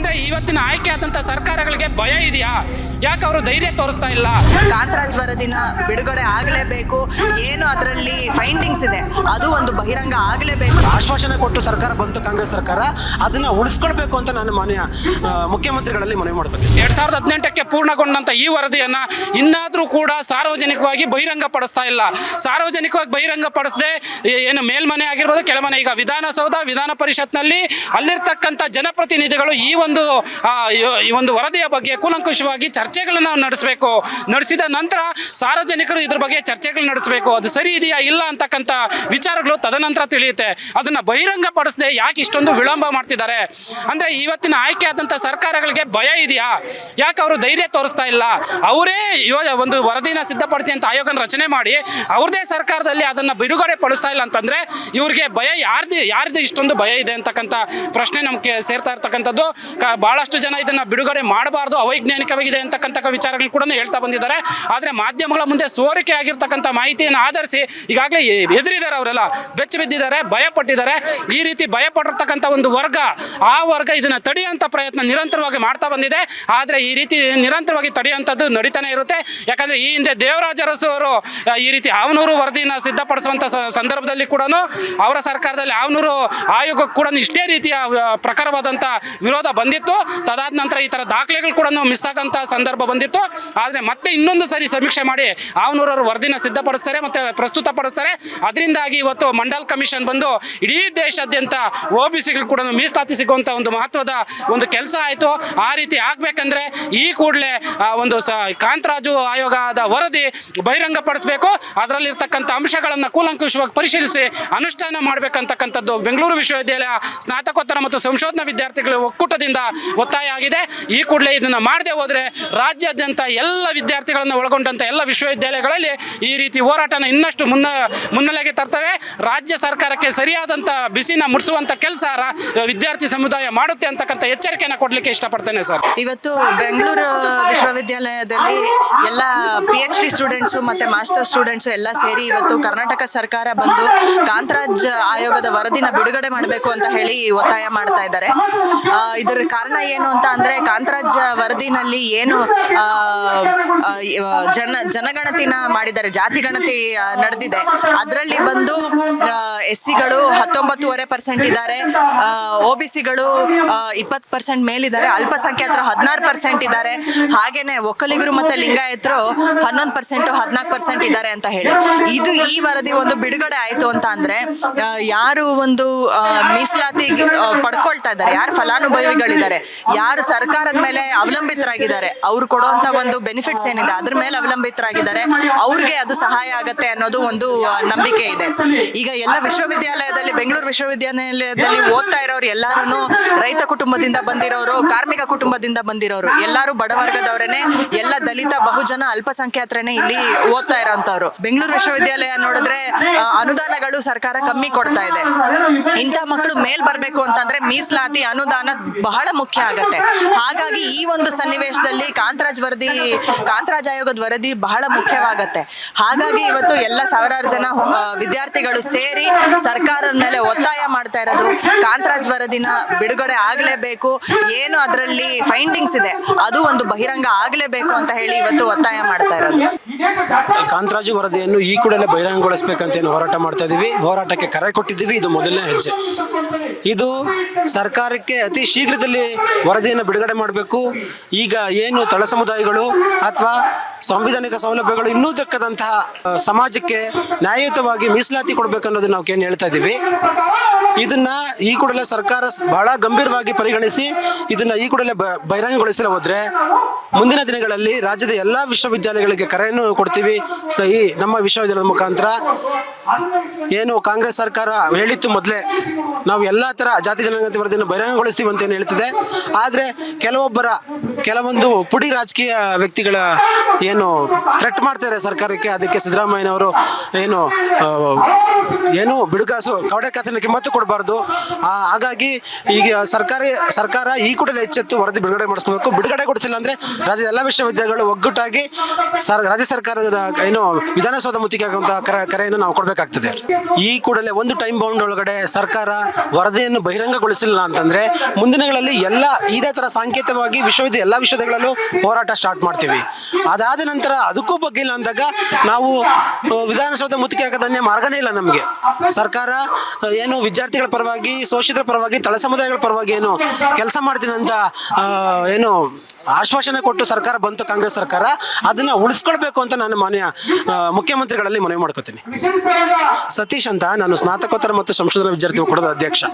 ಅಂದ್ರೆ ಇವತ್ತಿನ ಆಯ್ಕೆ ಆದಂತ ಸರ್ಕಾರಗಳಿಗೆ ಭಯ ಇದೆಯಾ? ಯಾಕೆ ಅವರು ಧೈರ್ಯ ತೋರಿಸ್ತಾ ಇಲ್ಲ? ಕಾಂತರಾಜ್ ವರದಿನ ಬಿಡುಗಡೆ ಆಗಲೇಬೇಕು. ಏನು ಅದರಲ್ಲಿ ಫೈಂಡಿಂಗ್ಸ್ ಇದೆ? ಅದು ಒಂದು ಬಹಿರಂಗ ಆಗಲೇಬೇಕು. ಆಶ್ವಾಸನೆ ಕೊಟ್ಟು ಸರ್ಕಾರ ಬಂತು ಕಾಂಗ್ರೆಸ್ ಸರ್ಕಾರ ಅದನ್ನ ಉಳಿಸ್ಕೊಳ್ಬೇಕು ಅಂತ ನಾನು ಮಾನ್ಯ ಮುಖ್ಯಮಂತ್ರಿಗಳಲ್ಲಿ ಮನವಿ ಮಾಡ್ಕೊತೀನಿ. ಎರಡ್ ಸಾವಿರದ ಹದಿನೆಂಟಕ್ಕೆ ಪೂರ್ಣಗೊಂಡಂತ ಈ ವರದಿಯನ್ನ ಇನ್ನಾದ್ರೂ ಕೂಡ ಸಾರ್ವಜನಿಕವಾಗಿ ಬಹಿರಂಗ ಪಡಿಸ್ತಾ ಇಲ್ಲ. ಸಾರ್ವಜನಿಕವಾಗಿ ಬಹಿರಂಗ ಪಡಿಸದೆ ಏನು ಮೇಲ್ಮನೆ ಆಗಿರ್ಬೋದು ಕೆಳಮನೆ. ಈಗ ವಿಧಾನಸೌಧ ವಿಧಾನ ಪರಿಷತ್ನಲ್ಲಿ ಅಲ್ಲಿರ್ತಕ್ಕಂಥ ಜನಪ್ರತಿನಿಧಿಗಳು ಈ ಒಂದು ಆ, ಈ- ಒಂದು ವರದಿಯ ಬಗ್ಗೆ ಕೂಲಂಕುಷವಾಗಿ ಚರ್ಚೆಗಳನ್ನು ನಡೆಸಬೇಕು. ನಡೆಸಿದ ನಂತರ ಸಾರ್ವಜನಿಕರು ಇದ್ರ ಬಗ್ಗೆ ಚರ್ಚೆಗಳು ನಡೆಸಬೇಕು. ಅದು ಸರಿ ಇದೆಯಾ ಇಲ್ಲ ಅಂತಕ್ಕಂಥ ವಿಚಾರಗಳು ತದನಂತರ ತಿಳಿಯುತ್ತೆ. ಅದನ್ನ ಬಹಿರಂಗ ಪಡಿಸದೆ ಯಾಕೆ ಇಷ್ಟೊಂದು ವಿಳಂಬ ಮಾಡ್ತಿದ್ದಾರೆ? ಅಂದ್ರೆ ಇವತ್ತಿನ ಆಯ್ಕೆ ಆದಂತ ಸರ್ಕಾರಗಳಿಗೆ ಭಯ ಇದೆಯಾ? ಯಾಕೆ ಅವರು ಧೈರ್ಯ ತೋರಿಸ್ತಾ ಇಲ್ಲ? ಅವರೇ ಒಂದು ವರದಿನ ಸಿದ್ಧಪಡಿಸಿ ಅಂತ ಆಯೋಗನ ರಚನೆ ಮಾಡಿ ಅವ್ರದೇ ಸರ್ಕಾರದಲ್ಲಿ ಅದನ್ನ ಬಿಡುಗಡೆ ಪಡಿಸ್ತಾ ಇಲ್ಲ ಅಂತಂದ್ರೆ ಇವ್ರಿಗೆ ಭಯ ಯಾರ್ದು ಯಾರ್ದು ಇಷ್ಟೊಂದು ಭಯ ಇದೆ ಅಂತಕ್ಕಂಥ ಪ್ರಶ್ನೆ ನಮ್ಗೆ ಸೇರ್ತಾ ಇರ್ತಕ್ಕಂಥದ್ದು. ಬಹಳಷ್ಟು ಜನ ಇದನ್ನ ಬಿಡುಗಡೆ ಮಾಡಬಾರ್ದು ಅವೈಜ್ಞಾನಿಕವಾಗಿದೆ ಅಂತಕ್ಕಂಥ ವಿಚಾರಗಳು ಕೂಡ ಹೇಳ್ತಾ ಬಂದಿದ್ದಾರೆ. ಆದ್ರೆ ಮಾಧ್ಯಮಗಳ ಮುಂದೆ ಸೋರಿಕೆ ಆಗಿರ್ತಕ್ಕಂಥ ಮಾಹಿತಿಯನ್ನು ಆಧರಿಸಿ ಈಗಾಗಲೇ ಎದುರಿದ್ದಾರೆ ಅವರೆಲ್ಲ. ಬೆಚ್ಚ ಬಿದ್ದಿದ್ದಾರೆ ಭಯ ಪಟ್ಟಿದ್ದಾರೆ ಈ ರೀತಿ ಭಯ ಪಟ್ಟಿರ್ತಕ್ಕಂಥ ಒಂದು ವರ್ಗ ಆ ವರ್ಗ ಇದನ್ನ ತಡೆಯುವಂಥ ಪ್ರಯತ್ನ ನಿರಂತರವಾಗಿ ಮಾಡ್ತಾ ಬಂದಿದೆ. ಆದ್ರೆ ಈ ರೀತಿ ನಿರಂತರವಾಗಿ ತಡೆಯುವಂಥದ್ದು ನಡೀತಾನೆ ಇರುತ್ತೆ. ಯಾಕಂದ್ರೆ ಈ ಹಿಂದೆ ದೇವರಾಜ ಅರಸು ಅವರು ಈ ರೀತಿ ಆವನೂರು ವರದಿನ ಸಿದ್ಧಪಡಿಸುವಂತ ಸಂದರ್ಭದಲ್ಲಿ ಕೂಡ ಅವರ ಸರ್ಕಾರದಲ್ಲಿ ಆವನೂರು ಆಯೋಗಕ್ಕೆ ಕೂಡ ಇಷ್ಟೇ ರೀತಿಯ ಆ, ಪ್ರಖರವಾದಂಥ ವಿರೋಧ ಬಂದಿತ್ತು. ತದಾದ ನಂತರ ಈ ಥರ ದಾಖಲೆಗಳು ಕೂಡ ಮಿಸ್ ಆಗಂತ ಸಂದರ್ಭ ಬಂದಿತ್ತು. ಆದರೆ ಮತ್ತೆ ಇನ್ನೊಂದು ಸರಿ ಸಮೀಕ್ಷೆ ಮಾಡಿ ಆವನೂರವರು ವರದಿನ ಸಿದ್ಧಪಡಿಸ್ತಾರೆ ಮತ್ತೆ ಪ್ರಸ್ತುತಪಡಿಸ್ತಾರೆ. ಅದರಿಂದಾಗಿ ಇವತ್ತು ಮಂಡಲ್ ಕಮಿಷನ್ ಬಂದು ಇಡೀ ದೇಶಾದ್ಯಂತ ಒ ಬಿ ಸಿಗಳು ಕೂಡ ಮೀಸಲಾತಿ ಸಿಗುವಂಥ ಒಂದು ಮಹತ್ವದ ಒಂದು ಕೆಲಸ ಆಯಿತು. ಆ ರೀತಿ ಆಗ್ಬೇಕಂದ್ರೆ ಈ ಕೂಡಲೇ ಒಂದು ಸ, ಕಾಂತರಾಜು ಆಯೋಗದ ವರದಿ ಬಹಿರಂಗಪಡಿಸಬೇಕು. ಅದರಲ್ಲಿರ್ತಕ್ಕಂಥ ಅಂಶಗಳನ್ನು ಕೂಲಂಕುಷವಾಗಿ ಪರಿಶೀಲಿಸಿ ಅನುಷ್ಠಾನ ಮಾಡಬೇಕಂತಕ್ಕಂಥದ್ದು ಬೆಂಗಳೂರು ವಿಶ್ವವಿದ್ಯಾಲಯ ಸ್ನಾತಕೋತ್ತರ ಮತ್ತು ಸಂಶೋಧನಾ ವಿದ್ಯಾರ್ಥಿಗಳ ಒಕ್ಕೂಟದಿಂದ ಒತ್ತಾಯ ಆಗಿದೆ. ಈ ಕೂಡಲೇ ಇದನ್ನು ಮಾಡದೆ ಹೋದರೆ ರಾಜ್ಯಾದ್ಯಂತ ಎಲ್ಲ ವಿದ್ಯಾರ್ಥಿಗಳನ್ನು ಒಳಗೊಂಡಂಥ ಎಲ್ಲ ವಿಶ್ವವಿದ್ಯಾಲಯಗಳಲ್ಲಿ ಈ ರೀತಿ ಹೋರಾಟನ ಇನ್ನಷ್ಟು ಮುನ್ನ ಮುನ್ನೆಲೆಗೆ ತರ್ತವೆ. ರಾಜ್ಯ ಸರ್ಕಾರಕ್ಕೆ ಸರಿಯಾದಂಥ ಬಿಸಿನ ಮುಟ್ಟಿಸುವಂಥ ಕೆಲಸ ವಿದ್ಯಾರ್ಥಿ ಸಮುದಾಯ ಮಾಡುತ್ತೆ ಅಂತಕ್ಕಂಥ ಎಚ್ಚರಿಕೆಯನ್ನು ಕೊಡಲಿಕ್ಕೆ ಇಷ್ಟಪಡ್ತೇನೆ ಸರ್. ಇವತ್ತು ಬೆಂಗಳೂರು ವಿಶ್ವವಿದ್ಯಾಲಯದಲ್ಲಿ ಎಲ್ಲ ಪಿ ಎಚ್ ಡಿ ಸ್ಟೂಡೆಂಟ್ಸು ಮತ್ತು ಮಾಸ್ಟರ್ ಸ್ಟೂಡೆಂಟ್ಸು ಎಲ್ಲ ಸೇರಿ ಇವತ್ತು ಕರ್ನಾಟಕ ಸರ್ಕಾರ ಬಂದು ಕಾಂತರಾಜ್ ಆಯೋಗದ ವರದಿನ ಬಿಡುಗಡೆ ಮಾಡಬೇಕು ಅಂತ ಹೇಳಿ ಒತ್ತಾಯ ಮಾಡ್ತಾ ಇದ್ದಾರೆ. ಆ, ಇದರ ಕಾರಣ ಏನು ಅಂತ ಅಂದ್ರೆ ಕಾಂತರಾಜ್ಯ ವರದಿನಲ್ಲಿ ಏನು ಜನ, ಜನಗಣತಿನ ಮಾಡಿದ್ದಾರೆ, ಜಾತಿ ಗಣತಿ ನಡೆದಿದೆ. ಅದರಲ್ಲಿ ಬಂದು ಎಸ್ ಸಿಗಳು ಹತ್ತೊಂಬತ್ತೂವರೆ ಪರ್ಸೆಂಟ್ ಇದ್ದಾರೆ ಒ ಬಿ ಸಿಗಳು ಇಪ್ಪತ್ತು ಪರ್ಸೆಂಟ್ ಮೇಲಿದ್ದಾರೆ, ಅಲ್ಪಸಂಖ್ಯಾತರು ಹದಿನಾರು ಪರ್ಸೆಂಟ್ ಇದ್ದಾರೆ. ಹಾಗೇನೆ ಒಕ್ಕಲಿಗರು ಮತ್ತೆ ಲಿಂಗಾಯತರು ಹನ್ನೊಂದು ಪರ್ಸೆಂಟ್, ಹದಿನಾಲ್ಕು ಪರ್ಸೆಂಟ್ ಇದ್ದಾರೆ ಅಂತ ಹೇಳಿ. ಇದು ಈ ವರದಿ ಒಂದು ಬಿಡುಗಡೆ ಆಯ್ತು ಅಂತ ಅಂದ್ರೆ ಯಾರು ಒಂದು ಮೀಸಲಾತಿ ಪಡ್ಕೊಳ್ತಾ ಇದ್ದಾರೆ, ಯಾರು ಫಲಾನುಭವಿಗಳಿದ್ದಾರೆ ಯಾರು ಸರ್ಕಾರದ ಮೇಲೆ ಅವಲಂಬಿತರಾಗಿದ್ದಾರೆ, ಅವ್ರು ಕೊಡುವಂತ ಒಂದು ಬೆನಿಫಿಟ್ಸ್ ಏನಿದೆ, ಅದ್ರ ಮೇಲೆ ಅವಲಂಬಿತರಾಗಿದ್ದಾರೆ, ಅವ್ರಿಗೆ ಅದು ಸಹಾಯ ಆಗತ್ತೆ ಅನ್ನೋದು ಒಂದು ನಂಬಿಕೆ ಇದೆ. ಈಗ ಎಲ್ಲ ವಿಶ್ವವಿದ್ಯಾಲಯದಲ್ಲಿ, ಬೆಂಗಳೂರು ವಿಶ್ವವಿದ್ಯಾಲಯದಲ್ಲಿ ಓದ್ತಾ ಇರೋರು ಎಲ್ಲಾರು ರೈತ ಕುಟುಂಬದಿಂದ ಬಂದಿರೋರು, ಕಾರ್ಮಿಕ ಕುಟುಂಬದಿಂದ ಬಂದಿರೋರು, ಎಲ್ಲರೂ ಬಡವರ್ಗದವರೇನೆ ಎಲ್ಲ ದಲಿತ ಬಹುಜನ ಅಲ್ಪಸಂಖ್ಯಾತರೇನೆ ಇಲ್ಲಿ ಓದ್ತಾ ಇರೋಂಥವ್ರು. ಬೆಂಗಳೂರು ವಿಶ್ವವಿದ್ಯಾಲಯ ನೋಡಿದ್ರೆ ಅನುದಾನಗಳು ಸರ್ಕಾರ ಕಮ್ಮಿ ಕೊಡ್ತಾ ಇದೆ. ಇಂಥ ಮಕ್ಕಳು ಮೇಲ್ ಬರಬೇಕು ಅಂತಂದ್ರೆ ಮೀಸಲಾತಿ ಅನುದಾನ ಬಹಳ ಮುಖ್ಯ ಆಗತ್ತೆ. ಹಾಗಾಗಿ ಈ ಒಂದು ಸನ್ನಿವೇಶದಲ್ಲಿ ಕಾಂತರಾಜ್ ವರದಿ, ಕಾಂತರಾಜ್ ಆಯೋಗದ ವರದಿ ಬಹಳ ಮುಖ್ಯವಾಗತ್ತೆ. ಹಾಗಾಗಿ ಇವತ್ತು ಎಲ್ಲ ಸಾವಿರಾರು ಜನ ವಿದ್ಯಾರ್ಥಿಗಳು ಸೇರಿ ಸರ್ಕಾರದ ಮೇಲೆ ಒತ್ತಾಯ ಮಾಡ್ತಾ ಇರೋದು. ಕಾಂತರಾಜ್ ವರದಿನ ಬಿಡುಗಡೆ ಆಗಲೇಬೇಕು. ಏನು ಅದರಲ್ಲಿ ಫೈಂಡಿಂಗ್ಸ್ ಇದೆ, ಅದು ಒಂದು ಬಹಿರಂಗ ಆಗಲೇಬೇಕು ಅಂತ ಹೇಳಿ ಇವತ್ತು ಒತ್ತಾಯ ಮಾಡ್ತಾ ಇರೋದು. ಕಾಂತರಾಜು ವರದಿಯನ್ನು ಈ ಕೂಡಲೇ ಬಹಿರಂಗಗೊಳಿಸಬೇಕಂತ ಏನು ಹೋರಾಟ ಮಾಡ್ತಾ ಇದ್ದೀವಿ ಹೋರಾಟಕ್ಕೆ ಕರೆ ಕೊಟ್ಟಿದ್ದೀವಿ. ಇದು ಮೊದಲನೇ ಹೆಜ್ಜೆ. ಇದು ಸರ್ಕಾರಕ್ಕೆ ಅತಿ ಶೀಘ್ರದಲ್ಲಿ ವರದಿಯನ್ನು ಬಿಡುಗಡೆ ಮಾಡಬೇಕು. ಈಗ ಏನು ತಳ ಸಮುದಾಯಗಳು ಅಥವಾ ಸಂವಿಧಾನಿಕ ಸೌಲಭ್ಯಗಳು ಇನ್ನೂ ದಕ್ಕದಂತಹ ಸಮಾಜಕ್ಕೆ ನ್ಯಾಯಯುತವಾಗಿ ಮೀಸಲಾತಿ ಕೊಡಬೇಕು ಅನ್ನೋದನ್ನ ನಾವು ಏನು ಹೇಳ್ತಾ ಇದ್ದೀವಿ. ಇದನ್ನ ಈ ಕೂಡಲೇ ಸರ್ಕಾರ ಬಹಳ ಗಂಭೀರವಾಗಿ ಪರಿಗಣಿಸಿ ಇದನ್ನ ಈ ಕೂಡಲೇ ಬಹಿರಂಗಗೊಳಿಸಲು ಹೋದ್ರೆ ಮುಂದಿನ ದಿನಗಳಲ್ಲಿ ರಾಜ್ಯದ ಎಲ್ಲಾ ವಿಶ್ವವಿದ್ಯಾಲಯಗಳಿಗೆ ಕರೆಯನ್ನು ಕೊಡ್ತೀವಿ. ಸಹಿ ನಮ್ಮ ವಿಶ್ವವಿದ್ಯಾಲಯದ ಮುಖಾಂತರ ಏನು ಕಾಂಗ್ರೆಸ್ ಸರ್ಕಾರ ಹೇಳಿತ್ತು ಮೊದಲೇ, ನಾವು ಎಲ್ಲ ಥರ ಜಾತಿ ಜನಗಣತಿ ವರದಿಯನ್ನು ಬಹಿರಂಗಗೊಳಿಸ್ತೀವಿ ಅಂತ ಏನು ಹೇಳ್ತಿದೆ. ಆದರೆ ಕೆಲವೊಬ್ಬರ, ಕೆಲವೊಂದು ಪುಡಿ ರಾಜಕೀಯ ವ್ಯಕ್ತಿಗಳ ಏನು ಥ್ರೆಟ್ ಮಾಡ್ತಾರೆ ಸರ್ಕಾರಕ್ಕೆ? ಅದಕ್ಕೆ ಸಿದ್ದರಾಮಯ್ಯನವರು ಏನು ಏನು ಬಿಡುಗಾಸು, ಕವಡೆ ಕಿಮ್ಮತ್ತು ಕೊಡಬಾರ್ದು. ಹಾಗಾಗಿ ಈಗ ಸರ್ಕಾರಿ, ಸರ್ಕಾರ ಈ ಕೂಡಲೇ ಎಚ್ಚೆತ್ತು ವರದಿ ಬಿಡುಗಡೆ ಮಾಡಿಸ್ಕೋಬೇಕು ಬಿಡುಗಡೆ ಕೊಡಿಸಿಲ್ಲ ಅಂದರೆ ರಾಜ್ಯದ ಎಲ್ಲ ವಿಶ್ವವಿದ್ಯಾಲಯಗಳು ಒಗ್ಗಟ್ಟಾಗಿ ಸರ್, ರಾಜ್ಯ ಸರ್ಕಾರದ ಏನು ವಿಧಾನಸೌಧ ಮುತ್ತಿಗೆ ಆಗುವಂತಹ ಕರೆ, ಕರೆಯನ್ನು ನಾವು ಕೊಡಬೇಕಾಗ್ತದೆ. ಈ ಕೂಡಲೇ ಒಂದು ಟೈಮ್ ಬೌಂಡ್ ಒಳಗಡೆ ಸರ್ಕಾರ ವರದಿಯನ್ನು ಬಹಿರಂಗಗೊಳಿಸಿಲ್ಲ ಅಂತಂದ್ರೆ ಮುಂದಿನಗಳಲ್ಲಿ ಎಲ್ಲ ಇದೇ ತರ ಸಾಂಕೇತವಾಗಿ ವಿಶ್ವವಿದ್ಯಾಲಯ, ಎಲ್ಲ ವಿಷಯಗಳಲ್ಲೂ ಹೋರಾಟ ಸ್ಟಾರ್ಟ್ ಮಾಡ್ತೀವಿ. ಅದಾದ ನಂತರ ಅದಕ್ಕೂ ಬಗ್ಗಿಲ್ಲ ಅಂದಾಗ ನಾವು ವಿಧಾನಸೌಧ ಮುತ್ತಿಗೆ ಹಾಕೋದನ್ನೇ ಮಾರ್ಗನೇ ಇಲ್ಲ ನಮಗೆ. ಸರ್ಕಾರ ಏನು ವಿದ್ಯಾರ್ಥಿಗಳ ಪರವಾಗಿ, ಶೋಷಿತರ ಪರವಾಗಿ, ತಳ ಸಮುದಾಯಗಳ ಪರವಾಗಿ ಏನು ಕೆಲಸ ಮಾಡ್ತೀನಿ ಅಂತ ಏನು ಆಶ್ವಾಸನೆ ಕೊಟ್ಟು ಸರ್ಕಾರ ಬಂತು ಕಾಂಗ್ರೆಸ್ ಸರ್ಕಾರ, ಅದನ್ನ ಉಳಿಸ್ಕೊಳ್ಬೇಕು ಅಂತ ನಾನು ಮಾನ್ಯ ಮುಖ್ಯಮಂತ್ರಿಗಳಲ್ಲಿ ಮನವಿ ಮಾಡ್ಕೋತೀನಿ. ಸತೀಶ್ ಅಂತ ನಾನು ಸ್ನಾತಕೋತ್ತರ ಮತ್ತು ಸಂಶೋಧನಾ ವಿದ್ಯಾರ್ಥಿ ಒಕ್ಕೂಟದ ಅಧ್ಯಕ್ಷ.